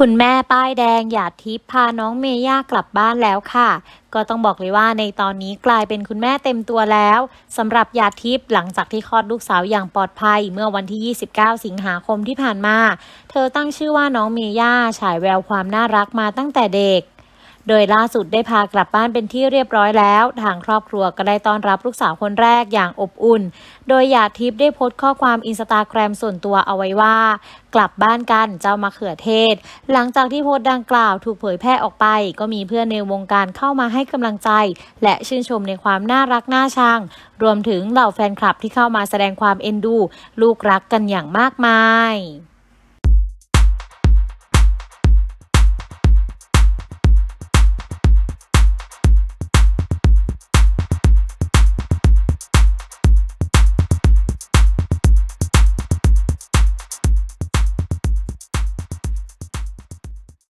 คุณแม่ป้ายแดงหยาดทิพย์พาน้องเมย่ากลับบ้านแล้วค่ะ ก็ต้องบอกเลยว่าในตอนนี้กลายเป็นคุณแม่เต็มตัวแล้วสำหรับหยาดทิพย์หลังจากที่คลอดลูกสาวอย่างปลอดภัยเมื่อวันที่ 29 สิงหาคมที่ผ่านมา เธอตั้งชื่อว่าน้องเมย่าฉายแววความน่ารักมาตั้งแต่เด็ก โดยล่าสุดได้พากลับบ้านเป็นที่เรียบร้อยแล้ว ทางครอบครัวก็ได้ต้อนรับลูกสาวคนแรกอย่างอบอุ่น โดยหยาดทิพย์ได้โพสต์ข้อความอินสตาแกรมส่วนตัวเอาไว้ว่า กลับบ้านกันเจ้ามะเขือเทศ หลังจากที่โพสต์ดังกล่าวถูกเผยแพร่ออกไป ก็มีเพื่อนในวงการเข้ามาให้กำลังใจ และชื่นชมในความน่ารักน่าชัง รวมถึงเหล่าแฟนคลับที่เข้ามาแสดงความเอ็นดู ลูกรักกันอย่างมากมาย